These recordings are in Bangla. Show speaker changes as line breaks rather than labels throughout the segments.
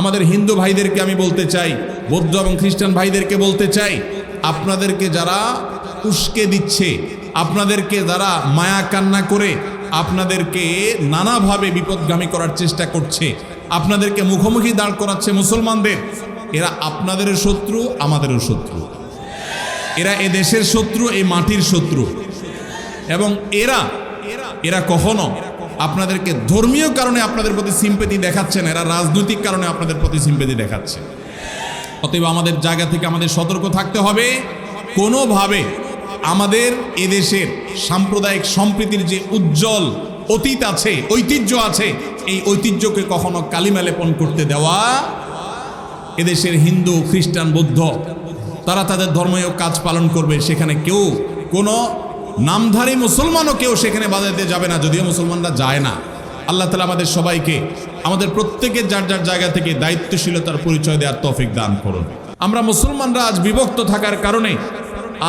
আমাদের হিন্দু ভাইদেরকে আমি বলতে চাই, বৌদ্ধ এবং খ্রিস্টান ভাইদেরকে বলতে চাই, আপনাদেরকে যারা উস্কে দিচ্ছে, আপনাদেরকে যারা মায়া কান্না করে, আপনাদেরকে নানাভাবে বিপদগামী করার চেষ্টা করছে, আপনাদেরকে মুখোমুখি দাঁড় করাচ্ছে মুসলমানদের, এরা আপনাদেরও শত্রু, আমাদেরও শত্রু। এরা এ দেশের শত্রু এই মাটির শত্রু। এবং এরা এরা কখনো আপনাদেরকে ধর্মীয় কারণে আপনাদের প্রতি সিম্পেতি দেখাচ্ছেন, এরা রাজনৈতিক কারণে আপনাদের প্রতি সিম্পেতি দেখাচ্ছে। অতএব আমাদের জায়গা থেকে আমাদের সতর্ক থাকতে হবে। কোনোভাবে আমাদের এদেশের সাম্প্রদায়িক সম্প্রীতির যে উজ্জ্বল অতীত আছে, ঐতিহ্য আছে, এই ঐতিহ্যকে কখনো কালিমা লেপন করতে দেওয়া এদেশের হিন্দু, খ্রিস্টান, বৌদ্ধ, তারা তাদের ধর্মীয় কাজ পালন করবে, সেখানে কেউ কোনো নামধারী মুসলমানও কেউ সেখানে বাজাতে যাবে না, যদিও মুসলমানরা যায় না। আল্লাহ তালা আমাদের সবাইকে, আমাদের প্রত্যেকের যার যার জায়গা থেকে দায়িত্বশীলতার পরিচয় দেওয়ার তৌফিক দান করুন। আমরা মুসলমানরা আজ বিভক্ত থাকার কারণে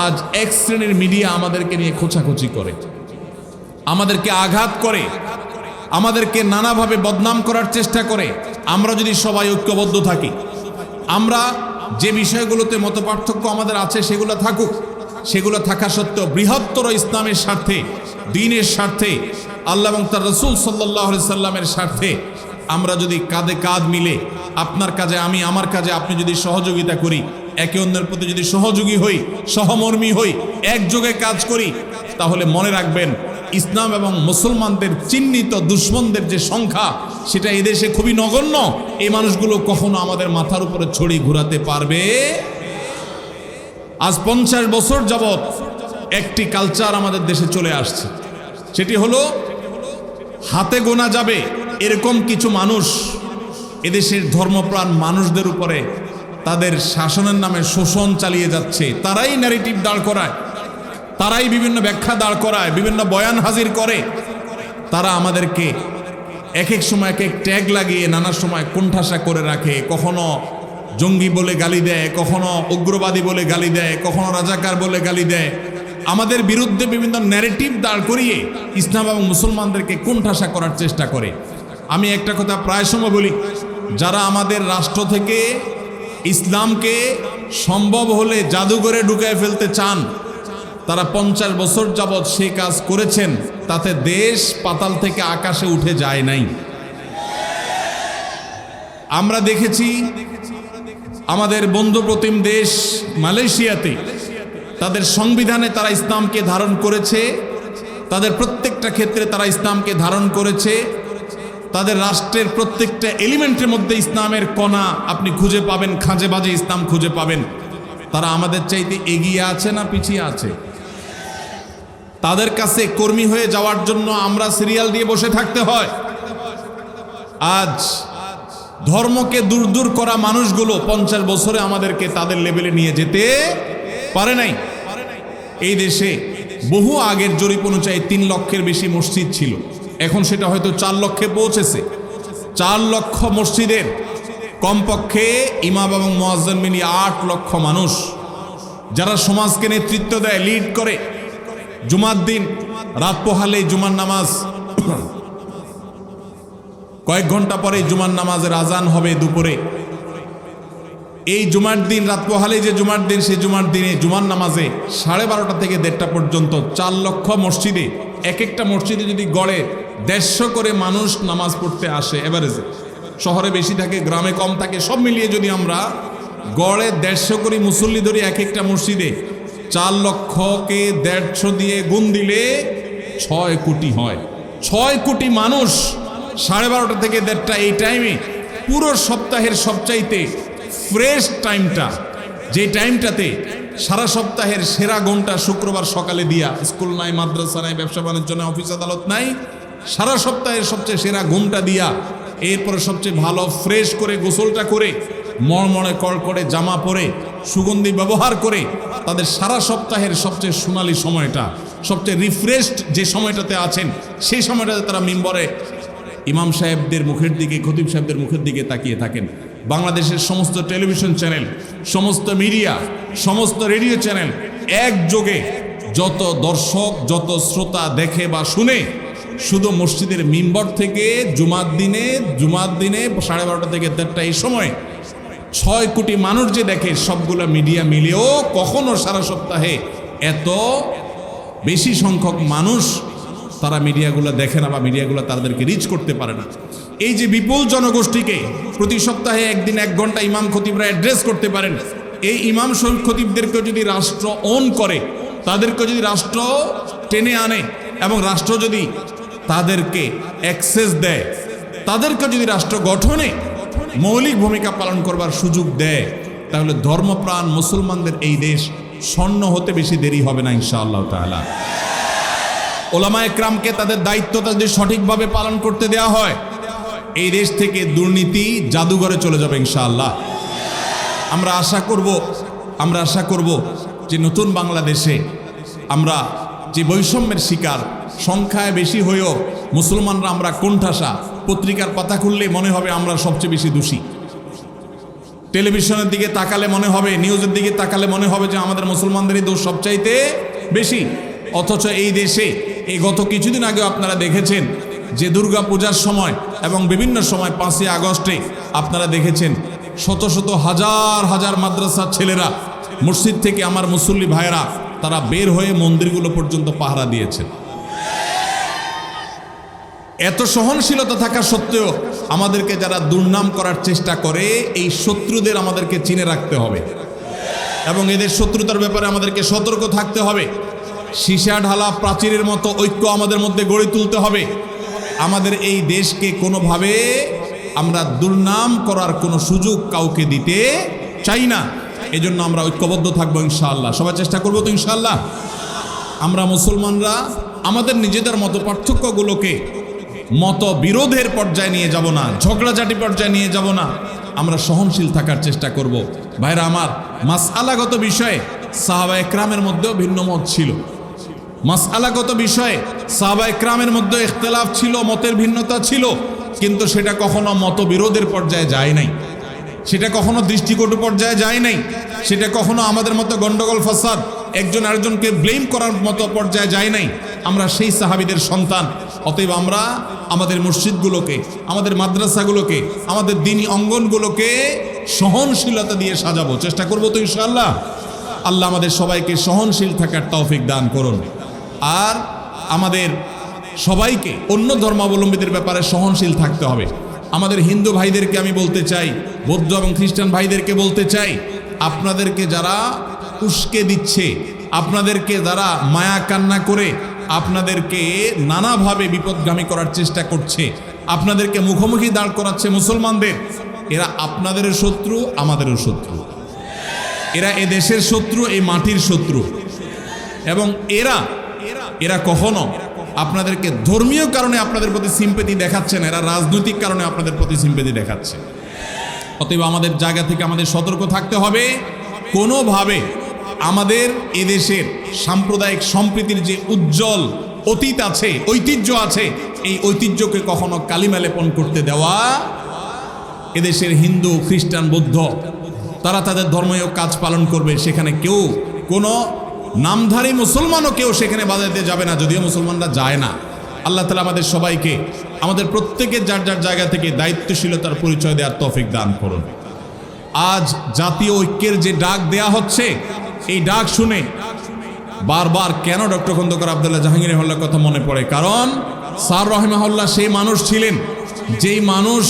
আজ এক শ্রেণির মিডিয়া আমাদেরকে নিয়ে খোঁচাখুচি করে। আমাদেরকে আঘাত করে। আমাদেরকে নানাভাবে বদনাম করার চেষ্টা করে। আমরা যদি সবাই ঐক্যবদ্ধ থাকি, আমরা যে বিষয়গুলোতে মত পার্থক্য আমাদের আছে সেগুলো থাকুক। সেগুলো থাকা সত্ত্বেও বৃহত্তর ইসলামের স্বার্থে, দিনের স্বার্থে, আল্লাহ এবং তার রসুল সাল্লাহ সাল্লামের স্বার্থে আমরা যদি কাঁধে কাঁধ মিলে আপনার কাজে, আমি আমার কাজে আপনি যদি সহযোগিতা করি, একে অন্যের প্রতি যদি সহযোগী হই, সহমর্মী হই, একযোগে কাজ করি, তাহলে মনে রাখবেন ইসলাম এবং মুসলমানদের চিহ্নিত দুশ্মনদের যে সংখ্যা, সেটা এদেশে খুবই নগণ্য। এই মানুষগুলো কখনো আমাদের মাথার উপরে ছড়ি ঘুরাতে পারবে? আজ পঞ্চাশ বছর যাবৎ একটি কালচার আমাদের দেশে চলে আসছে। সেটি হলো, হাতে গোনা যাবে এরকম কিছু মানুষ এদেশের ধর্মপ্রাণ মানুষদের উপরে তাদের শাসনের নামে শোষণ চালিয়ে যাচ্ছে। তারাই ন্যারেটিভ দাঁড় করায়, তারাই বিভিন্ন ব্যাখ্যা দাঁড় করায়, বিভিন্ন বয়ান হাজির করে। তারা আমাদেরকে এক এক সময় এক এক ট্যাগ লাগিয়ে নানা সময় কোণঠাসা করে রাখে। কখনো জঙ্গি বলে গালি দেয়, কখনো উগ্রবাদী বলে গালি দেয়, কখনো রাজাকার বলে গালি দেয়। আমাদের বিরুদ্ধে বিভিন্ন ন্যারেটিভ দাঁড় করিয়ে ইসলাম এবং মুসলমানদেরকে কোণঠাসা করার চেষ্টা করে। আমি একটা কথা প্রায় সময় বলি, যারা আমাদের রাষ্ট্র থেকে ইসলামকে সম্ভব হলে জাদুঘরে ঢুকায় ফেলতে চান, তারা পঞ্চাশ বছর যাবৎ সে কাজ করেছেন, তাতে দেশ পাতাল থেকে আকাশে উঠে যায় নাই। আমরা দেখেছি আমাদের বন্ধুপ্রতিম দেশ মালয়েশিয়াতে তাদের সংবিধানে তারা ইসলামকে ধারণ করেছে, তাদের প্রত্যেকটা ক্ষেত্রে তারা ইসলামকে ধারণ করেছে, তাদের রাষ্ট্রের প্রত্যেকটা এলিমেন্টের মধ্যে ইসলামের কণা আপনি খুঁজে পাবেন, খাঁজে বাজে ইসলাম খুঁজে পাবেন। তারা আমাদের চাইতে এগিয়ে আছে না পিছিয়ে আছে? তাদের কাছে কর্মী হয়ে যাওয়ার জন্য আমরা সিরিয়াল দিয়ে বসে থাকতে হয়। আজ ধর্মকে দূর দূর করা মানুষগুলো পঞ্চাশ বছরে আমাদেরকে তাদের লেভেলে নিয়ে যেতে পারে নাই। এই দেশে বহু আগের জরিপ অনুযায়ী তিন লক্ষের বেশি মসজিদ ছিল। এখন সেটা হয়তো চার লক্ষে পৌঁছেছে। চার লক্ষ মসজিদের কমপক্ষে ইমাম এবং মোয়াজ্জেন মিলিয়ে আট লক্ষ মানুষ। যারা সমাজকে নেতৃত্ব দেয় লিড করে। জুমার দিন, রাত পোহালে জুমার নামাজ কয়েক ঘণ্টা পরে জুমার নামাজের আজান হবে দুপুরে। এই জুমার দিন, রাত পোহালে যে জুমার দিন, সেই জুমার দিনে জুমার নামাজে সাড়ে বারোটা থেকে দেড়টা পর্যন্ত চার লক্ষ মসজিদে, এক একটা মসজিদে যদি গড়ে দেড়শো করে মানুষ নামাজ পড়তে আসে এভারেজে শহরে বেশি থাকে, গ্রামে কম থাকে, সব মিলিয়ে যদি আমরা গড়ে দেড়শো করে মুসল্লি ধরি এক একটা মসজিদে, চার লক্ষকে দেড়শো দিয়ে গুণ দিলে ছয় কোটি হয়। ছয় কোটি মানুষ সাড়ে বারোটা থেকে দেড়টা এই টাইমে পুরো সপ্তাহের সবচাইতে ফ্রেশ টাইমটা যে টাইমটাতে সারা সপ্তাহের সেরা ঘণ্টা শুক্রবার সকালে দিয়া স্কুল নাই, মাদ্রাসা নাই, ব্যবসা বাণিজ্য নাই অফিস আদালত নাই, সারা সপ্তাহের সবচেয়ে সেরা ঘুমটা দিয়া এরপরে সবচেয়ে ভালো ফ্রেশ করে গোসলটা করে মড়মড়ে কল করে জামা পরে সুগন্ধি ব্যবহার করে তাদের সারা সপ্তাহের সবচেয়ে সোনালি সময়টা, সবচেয়ে রিফ্রেশড যে সময়টাতে আছেন, সেই সময়টাতে তারা মিম্বরে ইমাম সাহেবদের মুখের দিকে, খতিব সাহেবদের মুখের দিকে তাকিয়ে থাকেন। বাংলাদেশের সমস্ত টেলিভিশন চ্যানেল, সমস্ত মিডিয়া, সমস্ত রেডিও চ্যানেল একযোগে যত দর্শক, যত শ্রোতা দেখে বা শুনে, শুধু মসজিদের মিম্বর থেকে জুমার দিনে জুমার দিনে সাড়ে বারোটা থেকে দেড়টা এই সময় ছয় কোটি মানুষ যে দেখে, সবগুলো মিডিয়া মিলেও কখনো সারা সপ্তাহে এত বেশি সংখ্যক মানুষ তারা মিডিয়াগুলো দেখে না বা মিডিয়াগুলো তাদেরকে রিচ করতে পারে না। এই যে বিপুল জনগোষ্ঠীকে প্রতি সপ্তাহে একদিন এক ঘণ্টা ইমাম খতিবরা অ্যাড্রেস করতে পারেন। এই ইমাম শরীফ খতিবদেরকে যদি রাষ্ট্র অন করে তাদেরকে যদি রাষ্ট্র টেনে আনে এবং রাষ্ট্র যদি তাদেরকে অ্যাক্সেস দেয় তাদেরকে যদি রাষ্ট্র গঠনে মৌলিক ভূমিকা পালন করবার সুযোগ দেয়, তাহলে ধর্মপ্রাণ মুসলমানদের এই দেশ স্বর্ণ হতে বেশি দেরি হবে না ইনশাআল্লাহ তাআলা। ওলামা একরামকে তাদের দায়িত্বটা যদি সঠিকভাবে পালন করতে দেওয়া হয়, এই দেশ থেকে দুর্নীতি জাদুঘরে চলে যাবে ইনশাআল্লাহ। আমরা আশা করব, আমরা আশা করব যে নতুন বাংলাদেশে আমরা যে বৈষম্যের শিকার, সংখ্যায় বেশি হয়েও মুসলমানরা আমরা কোণঠাসা, পত্রিকার পাতা খুললে মনে হবে আমরা সবচেয়ে বেশি দোষী। টেলিভিশনের দিকে তাকালে মনে হবে, নিউজের দিকে তাকালে মনে হবে যে আমাদের মুসলমানদেরই দোষ সবচাইতে বেশি। অথচ এই দেশে এই গত কিছুদিন আগে আপনারা দেখেছেন যে দুর্গা পূজার সময় এবং বিভিন্ন সময় পাঁচই আগস্টে আপনারা দেখেছেন শত শত হাজার হাজার মাদ্রাসার ছেলেরা মসজিদ থেকে আমার মুসল্লি ভাইয়েরা তারা বের হয়ে মন্দিরগুলো পর্যন্ত পাহারা দিয়েছেন। এত সহনশীলতা থাকা সত্ত্বেও আমাদেরকে যারা দুর্নাম করার চেষ্টা করে, এই শত্রুদের আমাদেরকে চিনে রাখতে হবে। এবং এদের শত্রুতার ব্যাপারে আমাদেরকে সতর্ক থাকতে হবে। সীসা ঢালা প্রাচীরের মতো ঐক্য আমাদের মধ্যে গড়ে তুলতে হবে। আমাদের এই দেশকে কোনোভাবে আমরা দুর্নাম করার কোনো সুযোগ কাউকে দিতে চাই না। এজন্য আমরা ঐক্যবদ্ধ থাকব ইনশাআল্লাহ। সবাই চেষ্টা করব তো ইনশাআল্লাহ। আমরা মুসলমানরা আমাদের নিজেদের মতো পার্থক্যগুলোকে মত বিরোধের পর্যায়ে নিয়ে যাব না, ঝগড়াঝাটি পর্যায়ে নিয়ে যাব না। আমরা সহনশীল থাকার চেষ্টা করব। ভাইরা আমার মাসআলাগত বিষয়ে সাহাবা একরামের মধ্যেও ভিন্ন মত ছিল। মাসআলাগত বিষয়ে সাহাবা একরামের মধ্যে ইখতলাফ ছিল, মতের ভিন্নতা ছিল, কিন্তু সেটা কখনো মতবিরোধের পর্যায়ে যায় নাই। সেটা কখনো দৃষ্টিকটু পর্যায়ে যায় নাই। সেটা কখনো আমাদের মতো গন্ডগোল, ফাসাদ, একজন আরেকজনকে ব্লেম করার মতো পর্যায়ে যায় নাই। আমরা সেই সাহাবিদের সন্তান, অতএব আমরা আমাদের মসজিদগুলোকে, আমাদের মাদ্রাসাগুলোকে, আমাদের দিনী অঙ্গনগুলোকে সহনশীলতা দিয়ে সাজাবো। চেষ্টা করব তো ইনশাআল্লাহ। আল্লাহ আমাদের সবাইকে সহনশীল থাকার তৌফিক দান করুন। আর আমাদের সবাইকে অন্য ধর্মাবলম্বীদের ব্যাপারে সহনশীল থাকতে হবে। আমাদের হিন্দু ভাইদেরকে আমি বলতে চাই, বৌদ্ধ এবং খ্রিস্টান ভাইদেরকে বলতে চাই, আপনাদেরকে যারা উস্কে দিচ্ছে, আপনাদেরকে যারা মায়া কান্না করে, আপনাদেরকে নানাভাবে বিপদগামী করার চেষ্টা করছে, আপনাদেরকে মুখোমুখি দাঁড় করাচ্ছে মুসলমানদের, এরা আপনাদেরও শত্রু আমাদেরও শত্রু। এরা এ দেশের শত্রু এই মাটির শত্রু। এবং এরা এরা কখনো আপনাদেরকে ধর্মীয় কারণে আপনাদের প্রতি সিম্পেতি দেখাচ্ছে না, এরা রাজনৈতিক কারণে আপনাদের প্রতি সিম্পেতি দেখাচ্ছে। অতএব আমাদের জায়গা থেকে আমাদের সতর্ক থাকতে হবে। কোনোভাবে আমাদের এদেশের সাম্প্রদায়িক সম্প্রীতির যে উজ্জ্বল অতীত আছে, ঐতিহ্য আছে, এই ঐতিহ্যকে কখনো কালিমা লেপন করতে দেওয়া এদেশের হিন্দু, খ্রিস্টান, বৌদ্ধ, তারা তাদের ধর্মীয় কাজ পালন করবে, সেখানে কেউ কোনো নামধারী মুসলমানও কেউ সেখানে বাজাইতে যাবে না, যদিও মুসলমানরা যায় না। আল্লাহ তালা আমাদের সবাইকে, আমাদের প্রত্যেকের যার যার জায়গা থেকে দায়িত্বশীলতার পরিচয় দেওয়ার তৌফিক দান করুন। আজ জাতীয় ঐক্যের যে ডাক দেয়া হচ্ছে, এই ডাক শুনে বারবার কেন ডক্টর খন্দকার আবদুল্লাহ জাহাঙ্গীর হল্লার কথা মনে পড়ে? কারণ স্যার রহমাহুল্লাহ সেই মানুষ ছিলেন, যেই মানুষ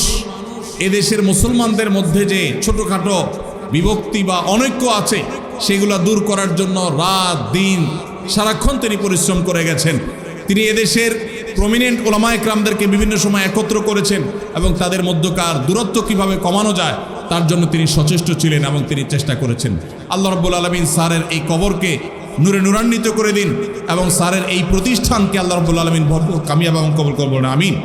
এদেশের মুসলমানদের মধ্যে যে ছোটোখাটো বিভক্তি বা অনৈক্য আছে সেগুলো দূর করার জন্য রাত, দিন, সারাক্ষণ তিনি পরিশ্রম করে গেছেন। তিনি এদেশের প্রমিনেন্ট ওলামা একরামদেরকে বিভিন্ন সময় একত্র করেছেন এবং তাদের মধ্যকার দূরত্ব কীভাবে কমানো যায়, তার জন্য তিনি সচেষ্ট ছিলেন এবং তিনি চেষ্টা করেছেন। আল্লাহ রব্বুল আলমিন স্যারের এই কবরকে নূরে নূরান্বিত করে দিন এবং স্যারের এই প্রতিষ্ঠানকে আল্লাহ রব্বুল আলমিন ভরপুর কামিয়াব এবং কবর করবেন। আমিন।